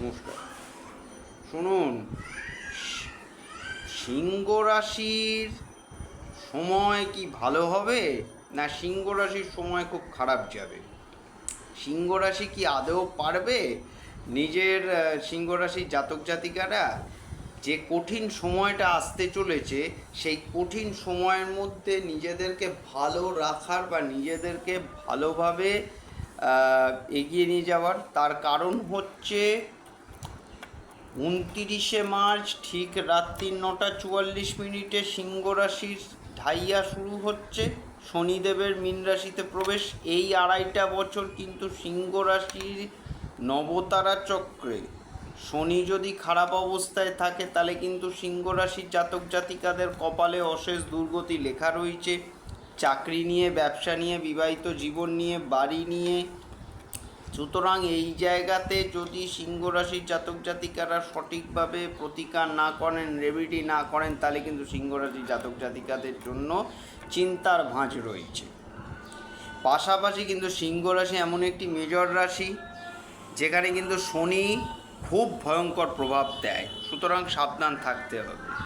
নমস্কার। শুনুন, সিংহ রাশির সময় কি ভালো হবে, না সিংহ রাশির সময় খুব খারাপ যাবে? সিংহ রাশি কি আদৌ পারবে? নিজের সিংহ রাশির জাতক জাতিকারা যে কঠিন সময়টা আসতে চলেছে, সেই কঠিন সময়ের মধ্যে নিজেদেরকে ভালো রাখার বা নিজেদেরকে ভালোভাবে এগিয়ে নিয়ে যাওয়ার তার কারণ হচ্ছে উনতিরিশে মার্চ, ঠিক রাত্রি নটা চুয়াল্লিশ মিনিটে সিংহ রাশির ঢাইয়া শুরু হচ্ছে। শনিদেবের মীন রাশিতে প্রবেশ। এই আড়াইটা বছর কিন্তু সিংহ রাশির নবতারা চক্রে। শনি যদি খারাপ অবস্থায় থাকে, তাহলে কিন্তু সিংহ রাশির জাতক জাতিকাদের কপালে অশেষ দুর্গতি লেখা রয়েছে। চাকরি নিয়ে, ব্যবসা নিয়ে, বিবাহিত জীবন নিয়ে, বাড়ি নিয়ে সুতরাং এই জায়গাতে যদি সিংহ রাশির জাতক জাতিকারা সঠিকভাবে প্রতিকার না করেন রেমেডি না করেন, তাহলে কিন্তু সিংহ রাশির জাতক জাতিকাদের জন্য চিন্তার ভাঁজ রয়েছে। পাশাপাশি কিন্তু সিংহ রাশি এমন একটি মেজর রাশি, যেখানে কিন্তু শনি খুব ভয়ঙ্কর প্রভাব দেয়। সুতরাং সাবধান থাকতে হবে।